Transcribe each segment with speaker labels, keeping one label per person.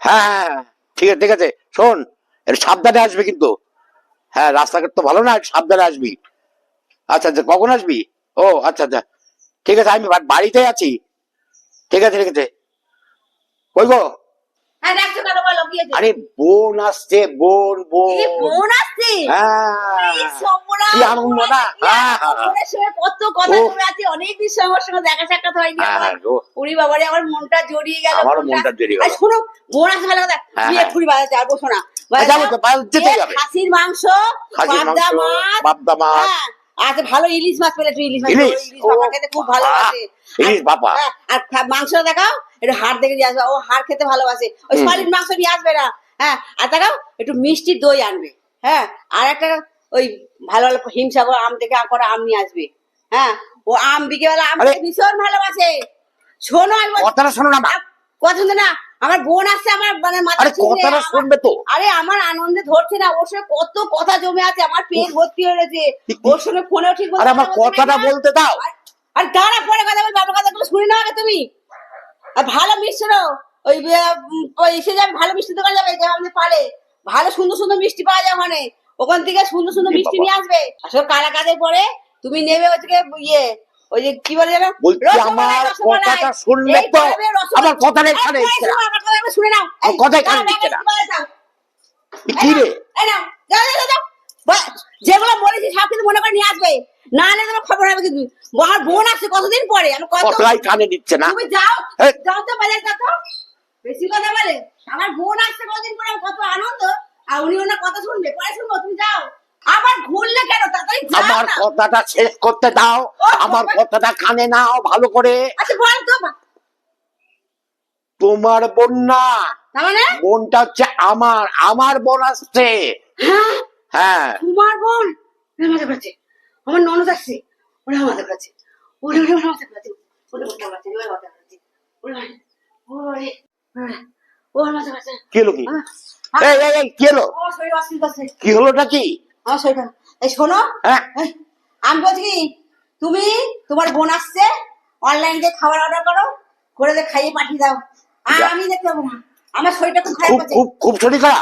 Speaker 1: হ্যাঁ ঠিক আছে ঠিক আছে শোন একটু সাবধানে আসবি কিন্তু। হ্যাঁ রাস্তাঘাট তো ভালো না সাবধানে আসবি। আচ্ছা আচ্ছা কখন আসবি? ও আচ্ছা আচ্ছা ঠিক আছে আমি বাড়িতে আছি। ঠিক আছে ঠিক আছে। কই গো।
Speaker 2: হ্যাঁ?
Speaker 1: আরে বোন আসছে বোন বোন।
Speaker 2: বোন আসছে?
Speaker 1: হ্যাঁ। কি আনন্দ না?
Speaker 2: আসছে,
Speaker 1: হ্যাঁ, হ্যাঁ, হ্যাঁ।
Speaker 2: বোনের সঙ্গে কত কথা
Speaker 1: ও।
Speaker 2: জমে আছে অনেকদিন আমার সঙ্গে দেখা সাক্ষাৎ হয়নি আমার
Speaker 1: গো।
Speaker 2: উড়ি বাবারে আমার মনটা জড়িয়ে গেল
Speaker 1: আমারও মনটা জড়িয়ে গেল।
Speaker 2: আর বোন আসছে ভালো কথা। বাজাতে। খাসির মাংস পাবদা মাছ
Speaker 1: পাবদা মাছ
Speaker 2: আচ্ছা ভালো ইলিশ মাছ পেলে একটু ইলিশ মাছ
Speaker 1: ইলিশ?
Speaker 2: বাবা খেতে খুব ভালোবাসে
Speaker 1: ইলিশ বাবা।
Speaker 2: আর মাংস দেখাও একটু হাড় দেখে দিয়ে আসবে ও হাড় খেতে ভালোবাসে ওই। সলিড মাংস নিয়ে আসবে না হ্যাঁ আর দেখাও একটু মিষ্টি দই আনবে হ্যাঁ আর একটা ওই ভালো ভালো হিমসাগর আম দেখে করা আম নিয়ে আসবে। হ্যাঁ? ও আম বিকেবেলা আম ভীষণ ভালোবাসে। শোনো আমি
Speaker 1: কথাটা শোনো না।
Speaker 2: কথা শুনতে না। আমার বোন আসছে আমার মানে
Speaker 1: আরে কথাটা শুনবে তো।
Speaker 2: আরে আমার আনন্দে ধরছে না। ওর সঙ্গে কত কথা জমে আছে। আমার পেট ভর্তি হয়ে গেছে। ওর সঙ্গে ফোনেও ঠিক
Speaker 1: আরে আমার কথাটা বলতে দাও।
Speaker 2: আর- দাঁড়া পরে কথা বলবে। আমার কথাগুলো শুনে নাও আগে তুমি। আর ভালো ওই উম, ওই এসে যাবে ভালো মিষ্টি দোকান যাবে। যে আমাদের পারে ভালো সুন্দর সুন্দর মিষ্টি পাওয়া যায় ওখানে। ওখান থেকে সুন্দর সুন্দর মিষ্টি নিয়ে আসবে। আসলে কালা কাজের পরে? তুমি নেবে ইয়ে ওই যে কি বলে জানো
Speaker 1: আমার কথাটা শুনবে তো আমার কথাটা এখানে।
Speaker 2: শোনো, নাও।
Speaker 1: কথা এখানে দিচ্ছে না। কি রে?
Speaker 2: যেগুলো বলেছি সব মনে করে নিয়ে আসবে। না হলে তোমার খবর হবে কিন্তু। আমার বোন আসছে কতদিন পরে? আমি
Speaker 1: কথাই কানে দিচ্ছে না।
Speaker 2: তুমি যাও যাও তো বাজার যাও তো। বেশি কথা বলে। আমার বোন আসছে কতদিন পরে আমার কত আনন্দ আর উনি ওনার কথা শুনবে পরে শুনব তুমি যাও আবার ঘুরলে কেন তাড়াতাড়ি যাও
Speaker 1: আমার কথাটা শেষ করতে দাও। আমার কথাটা কানে নাও ভালো করে।
Speaker 2: আচ্ছা
Speaker 1: তোমার বোন না
Speaker 2: মানে?
Speaker 1: বোনটা হচ্ছে আমার। আমার বোন আসছে।
Speaker 2: হ্যাঁ?
Speaker 1: হ্যাঁ।
Speaker 2: তোমার বোন? আমার ননদ আসছে। ওরে ওরে মাথা
Speaker 1: কি হলো কি? এই এই এই কি হলো?
Speaker 2: শরীর
Speaker 1: কি হলোটা কি?
Speaker 2: আমার শরীরটা এই শোনো।
Speaker 1: হ্যাঁ।
Speaker 2: আমি বলছি তুমি তোমার বোন আসছে অনলাইন দিয়ে খাবার অর্ডার করো করে দিয়ে খাইয়ে পাঠিয়ে দাও। আর আমি দেখতে পাবো না। আমার শরীরটা খুব খারাপ
Speaker 1: খুব খুব শরীর খারাপ?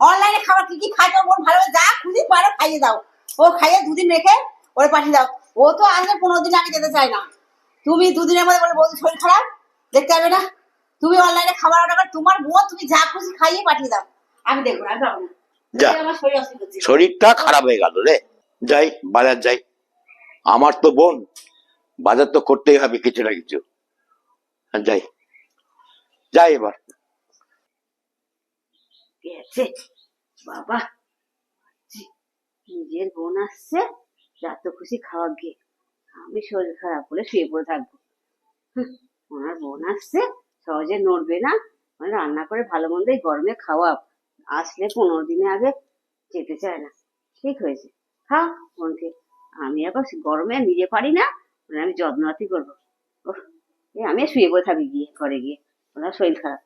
Speaker 2: অনলাইনে খাবার কি কি খায় তোর বোন? ভালো যা খুঁজি পারো খাইয়ে দাও। ও খাইয়ে দুদিন রেখে ওরে পাঠিয়ে দাও। ও তো আসলে পনেরো দিন আগে যেতে চায় না। তুমি দুদিনের মধ্যে বলে বৌদি শরীর খারাপ? দেখতে হবে না? তুমি অনলাইনে খাবার অর্ডার করো তোমার বোন তুমি যা খুশি খাইয়ে পাঠিয়ে দাও। আমি দেখব না আমি পাবো না।
Speaker 1: যা। শরীরটা খারাপ হয়ে গেল রে। যাই বাজার যাই। আমার তো বোন বাজার তো করতেই হবে কিছু না কিছু। যাই। যাই এবার।
Speaker 2: বাবা নিজের বোন আসছে যত খুশি খাওয়া গিয়ে। আমি শরীর খারাপ বলে শুয়ে পড়ে থাকব। ওনার বোন আসছে সহজে নড়বে না। মানে রান্না করে ভালো মন্দ গরমে খাওয়া আসলে পনেরো দিনে আগে যেতে চায় না। ঠিক হয়েছে। খা, বোনকে। আমি এখন গরমে নিজে পারি না মানে আমি যত্নতি করব। আমি শুয়ে পড়ে থাকি গিয়ে, ঘরে গিয়ে। ওনার শরীর খারাপ।